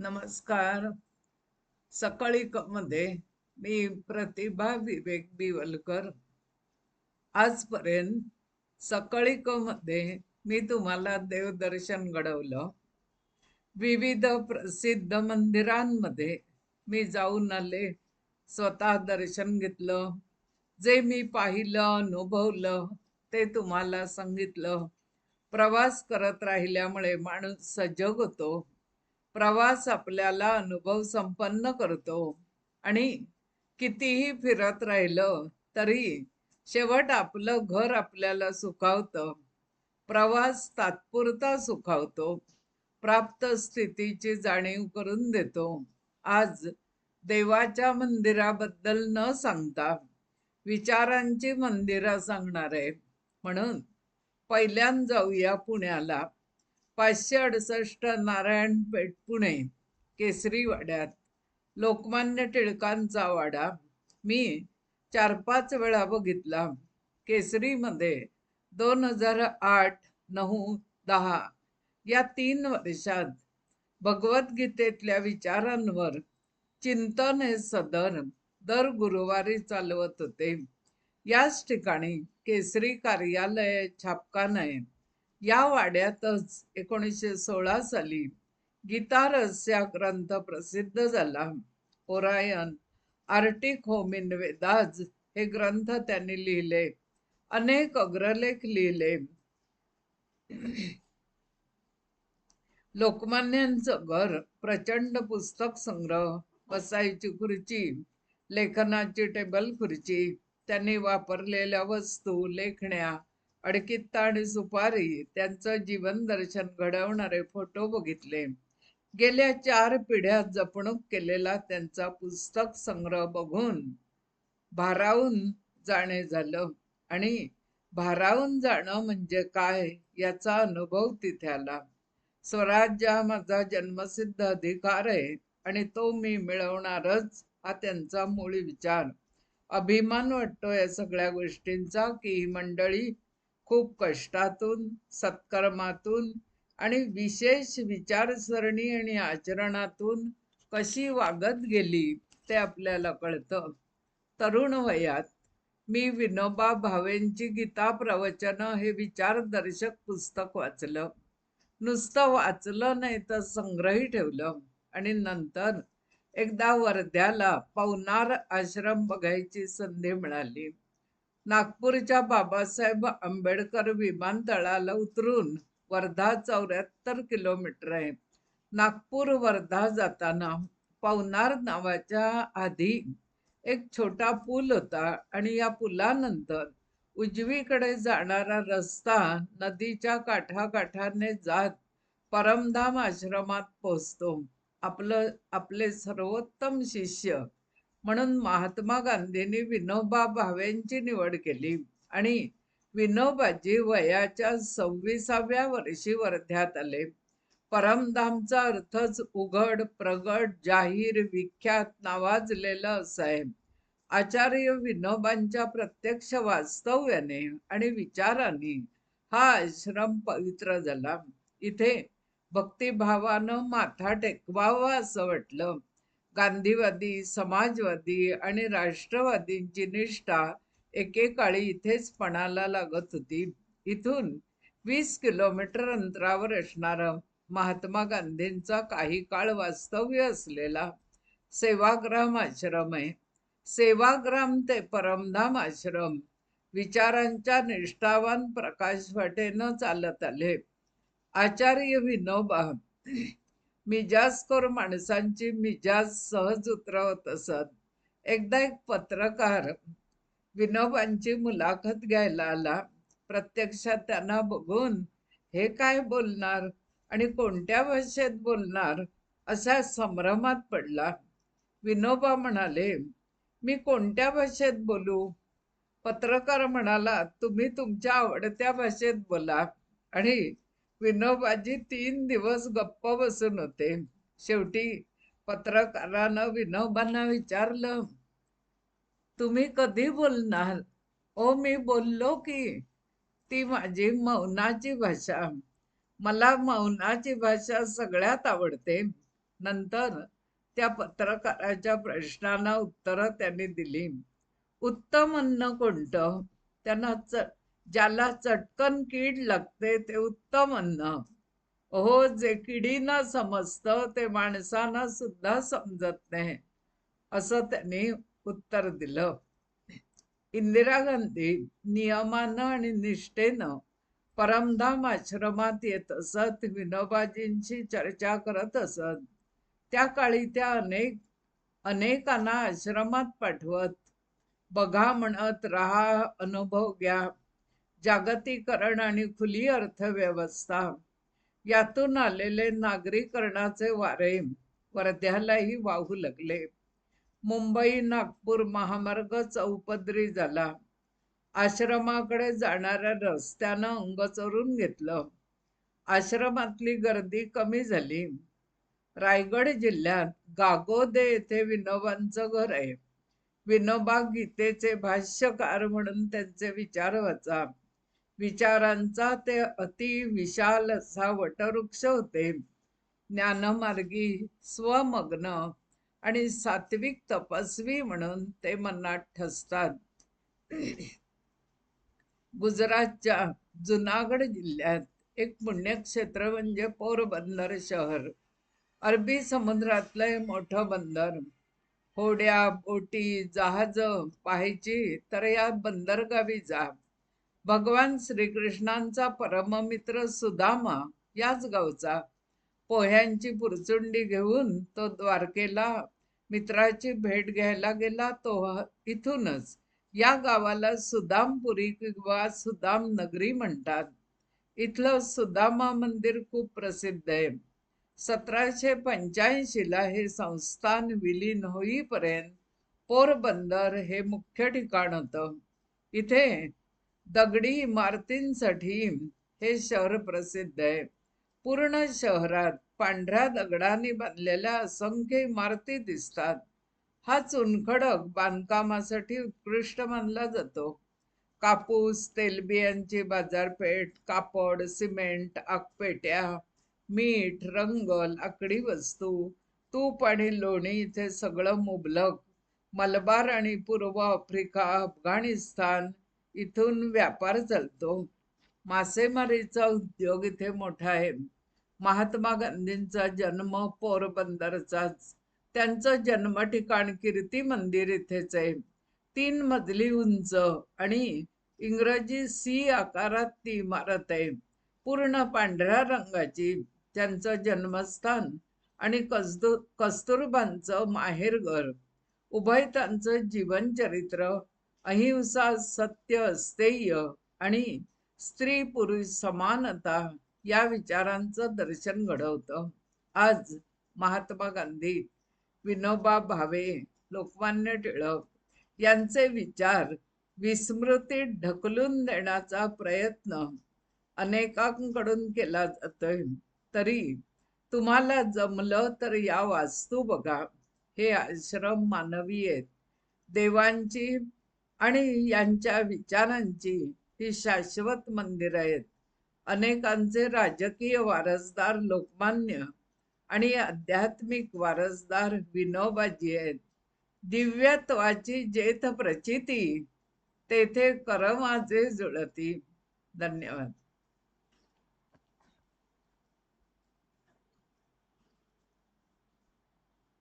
नमस्कार. सकाळी मध्ये मी प्रतिभा विवेक बिवलकर. आजपर्यंत सकाळी मध्ये मी तुम्हाला देवदर्शन घडवलं. विविध प्रसिद्ध मंदिरांमध्ये मी जाऊन आले स्वतः दर्शन घेतलं. जे मी पाहिलं अनुभवलं ते तुम्हाला सांगितलं. प्रवास करत राहिल्यामुळे माणूस सजग होतो. प्रवास आपल्याला अनुभव संपन्न करतो. आणि कितीही फिरत राहिलं तरी शेवट आपलं घर आपल्याला सुखावतं. प्रवास तात्पुरता सुखावतो. प्राप्त स्थितीची जाणीव करून देतो. आज देवाच्या मंदिराबद्दल न सांगता विचारांची मंदिरं सांगणार आहे. म्हणून पहिल्यांदा जाऊया पुण्याला. पाचशे अडुसष्ट नारायण पेठ पुणे. केसरी वाड्यात. लोकमान्य टिळकांचा वाडा. मी चार पाच वेळा बघितला. केसरीमध्ये दोन हजार आठ नऊ दहा या तीन वर्षात भगवद्गीतेतल्या विचारांवर चिंतन हे सदर दर गुरुवारी चालवत होते. याच ठिकाणी केसरी कार्यालय छापखाना या वाड्यातच एकोणीसशे सोळा साली गीतारस या ग्रंथ प्रसिद्ध झाला. ओरायन आर्टिक होमिन वेदाज हे ग्रंथ त्यांनी लिहिले. अनेक अग्रलेख लिहिले. लोकमान्यांचं घर प्रचंड पुस्तक संग्रह बसायची खुर्ची लेखनाची टेबल खुर्ची त्यांनी वापरलेल्या वस्तू लेखण्या अडकित्ता आणि सुपारी त्यांचं जीवन दर्शन घडवणारे फोटो बघितले. गेल्या चार पिढ्या जपणूक केलेला त्यांचा पुस्तक संग्रह बघून भारावून जाणे झालं. आणि भारावून जाणं म्हणजे काय याचा अनुभव तिथे आला. स्वराज्य हा माझा जन्मसिद्ध अधिकार आहे आणि तो मी मिळवणारच हा त्यांचा मूळ विचार. अभिमान वाटतो या सगळ्या गोष्टींचा की ही मंडळी खूप कष्टातून सत्कर्मातून आणि विशेष विचारसरणी आणि आचरणातून कशी वागत गेली ते आपल्याला कळतं. तरुण वयात मी विनोबा भावेंची गीता प्रवचनं हे विचारदर्शक पुस्तक वाचलं. नुसतं वाचलं नाही तर संग्रही ठेवलं आणि नंतर एकदा वर्ध्याला पवनार आश्रम बघायची संधी मिळाली. नागपूरच्या बाबासाहेब आंबेडकर विमानतळाला उतरून वर्धा चौऱ्याहत्तर किलोमीटर आहे. नागपूर वर्धा जाताना पवनार नावाच्या आधी एक छोटा पूल होता आणि या पुलानंतर उजवीकडे जाणारा रस्ता नदीच्या काठाकाठाने जात परमधाम आश्रमात पोहोचतो. आपलं आपले सर्वोत्तम शिष्य म्हणून महात्मा गांधींनी विनोबा भावेंची निवड केली. आणि विनोबाजी वयाच्या सव्वीसाव्या वर्षी वर्ध्यात आले. परमधामचा अर्थच उघड प्रगट जाहीर विख्यात नावाजलेलं असाहेब आचार्य विनोबांच्या प्रत्यक्ष वास्तव्याने आणि विचाराने हा आश्रम पवित्र झाला. इथे भक्तिभावानं माथा टेकवावा असं वाटलं. गांधीवादी समाजवादी आणि राष्ट्रवादींची निष्ठा एकेकाळी इथेच पणाला लागत होती. इथून वीस किलोमीटर अंतरावर असणारा महात्मा गांधींचा काही काळ वास्तव्य असलेला सेवाग्राम आश्रम आहे. सेवाग्राम ते परमधाम आश्रम विचारांच्या निष्ठावान प्रकाश वाटेनं चालत आले. आचार्य विनोबा मिजाजखोर माणसांची मिजाज सहज उतरवत असत. एकदा एक पत्रकार विनोबांची मुलाखत घ्यायला आला. प्रत्यक्षात त्यांना बघून हे काय बोलणार? आणि कोणत्या भाषेत बोलणार? अशा संभ्रमात पडला. विनोबा म्हणाले मी कोणत्या भाषेत बोलू? पत्रकार म्हणाला तुम्ही तुमच्या आवडत्या भाषेत बोला. आणि विनोबाजी तीन दिवस गप्प बसून होते. शेवटी पत्रकारानं विनोबांना विचारलं तुम्ही कधी बोलणार? ओ मी बोललो की ती माझी मौनाची भाषा. मला मौनाची भाषा सगळ्यात आवडते. नंतर त्या पत्रकाराच्या प्रश्नांना उत्तरं त्यांनी दिली. उत्तम अन्न कोणतं? त्यांना च ज्याला चटकन कीड लागते ते उत्तम अन्न. हो जे किडीना समजतं ते माणसांना सुद्धा समजत नाही. असं त्यांनी उत्तर दिलं. इंदिरा गांधी नियमानं आणि निष्ठेनं परमधाम आश्रमात येत असत विनोबाजींशी चर्चा करत असत. त्या काळी त्या अनेक अनेकांना आश्रमात पाठवत. बघा म्हणत राहा अनुभव घ्या. जागतिकरण आणि खुली अर्थव्यवस्था. यातून आलेले नागरीकरणाचे वारे वर्ध्यालाही वाहू लागले. मुंबई नागपूर महामार्ग चौपदरी झाला. आश्रमाकडे जाणाऱ्या रस्त्यानं अंग चोरून घेतलं. आश्रमातली गर्दी कमी झाली. रायगड जिल्ह्यात गागोदे येथे विनोबांचं घर आहे. विनोबा गीतेचे भाष्यकार म्हणून त्यांचे विचार वाचा. विचारांचा ते अति विशाल असा वटवृक्ष होते. ज्ञानमार्गी स्वमग्न आणि सात्विक तपस्वी म्हणून ते मनात ठसतात. गुजरातच्या जुनागड जिल्ह्यात एक पुण्यक्षेत्र म्हणजे पोरबंदर शहर. अरबी समुद्रातलं हे मोठं बंदर. होड्या बोटी जहाज पाहायची तर या बंदरगावी जा. भगवान श्रीकृष्णांचा परममित्र सुदामा याच गावचा. पोह्यांची पुरचुंडी घेऊन तो द्वारकेला मित्राची भेट घ्यायला गेला तो इथूनच. या गावाला सुदामपुरी किंवा सुदाम नगरी म्हणतात. इथलं सुदामा मंदिर खूप प्रसिद्ध आहे. सतराशे पंच्याऐंशीला हे संस्थान विलीन होईपर्यंत पोरबंदर हे मुख्य ठिकाण होतं. इथे दगडी इमारतींसाठी हे शहर प्रसिद्ध आहे. पूर्ण शहरात पांढऱ्या दगडांनी बांधलेल्या असंख्य इमारती दिसतात. हा चुनखडक बांधकामासाठी उत्कृष्ट मानला जातो. कापूस तेलबियांची बाजारपेठ कापड सिमेंट आकपेट्या मीठ रंग लाकडी वस्तू तूप आणि लोणी इथे सगळं मुबलक. मलबार आणि पूर्व आफ्रिका अफगाणिस्तान इथून व्यापार चालतो. मासेमारीचा उद्योग इथे मोठा आहे. महात्मा गांधींचा जन्म पोरबंदरचाच. त्यांचं जन्म ठिकाण कीर्ती मंदिर इथेच आहे. तीन मजली उंच आणि इंग्रजी सी आकारात ती इमारत आहे. पूर्ण पांढऱ्या रंगाची त्यांचं जन्मस्थान आणि कस्तु कस्तुरबांचं माहेरघर. उभयतांचं जीवनचरित्र अहिंसा सत्य स्थेय आणि स्त्री पुरुष समानता या विचारांचं दर्शन घडवतं. आज महात्मा गांधी विनोबा भावे लोकमान्य टिळक यांचे विचार विस्मृतीत ढकलून देण्याचा प्रयत्न अनेकांकडून केला जातोय. तरी तुम्हाला जमलं तर या वास्तू बघा. हे आश्रम मानवी आहेत. देवांची आणि यांच्या विचारांची ही शाश्वत मंदिर आहेत. अनेकांचे राजकीय वारसदार लोकमान्य आणि आध्यात्मिक वारसदार विनोबाजी आहेत. दिव्यत्वाची जेथ प्रचिती तेथे करमाचे जुळती. धन्यवाद.